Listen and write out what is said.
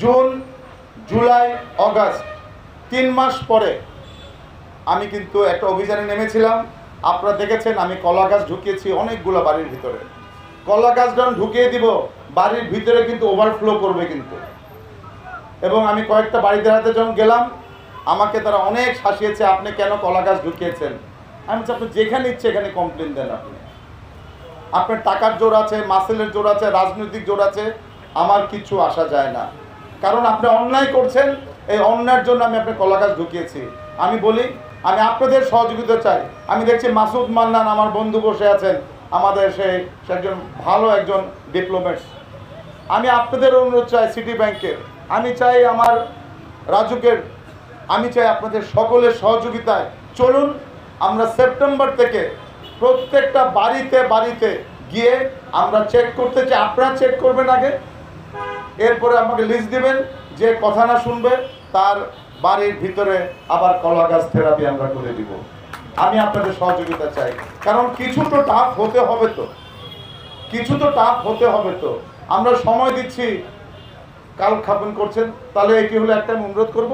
June, July, August, তিন মাস পরে আমি কিন্তু একটা অভিযানে নেমেছিলাম। আপনারা দেখেছেন আমি কলা গাছ ঢুকিয়েছি অনেকগুলো বাড়ির ভিতরে। কলা গাছ যখন ঢুকিয়ে দিব, বাড়ির ভিতরে কিন্তু ওভারফ্লো করবে কিন্তু। এবং আমি কয়েকটা বাড়িতে হাতে যখন গেলাম, আমাকে তারা অনেক শাসিয়েছে, আপনি কেন কলা গাছ ঢুকিয়েছেন? আমি আপনি যেখানে ইচ্ছে এখানে কমপ্লেন দেন আপনি। আপনার টাকার জোর আছে, মাসেলের জোর আছে, রাজনৈতিক জোর আছে, আমার কিছু আসা যায় না। কারণ আপনি অন্যায় করছেন, এই অন্যায়ের জন্য আমি আপনার কলা গাছ ঢুকিয়েছি। আমি বলি, আমি আপনাদের সহযোগিতা চাই। আমি দেখছি মাসুদ মান্নান আমার বন্ধু বসে আছেন, আমাদের সে একজন ভালো একজন ডিপ্লোমেট আমি আপনাদের অনুরোধ চাই সিটি ব্যাংকের আমি চাই আমার রাজুকের, আমি চাই আপনাদের সকলের সহযোগিতায়। চলুন, আমরা সেপ্টেম্বর থেকে প্রত্যেকটা বাড়িতে বাড়িতে গিয়ে আমরা চেক করতে চাই। আপনারা চেক করবেন আগে। এরপরে আমাকে লিস্ট দিবেন, যে কথা না শুনবে, তার বাড়ির ভিতরে আবার কলা গাছ থেরাপি আমরা করে দিব। আমি আপনাদের সহযোগিতা চাই। কারণ কিছু তো টাফ হতে হবে তো। কিছু তো টাফ হতে হবে তো। আমরা সময় দিচ্ছি। কাল খাপন করছেন, তাহলে এটি হলো একটা আমি অনুরোধ করব।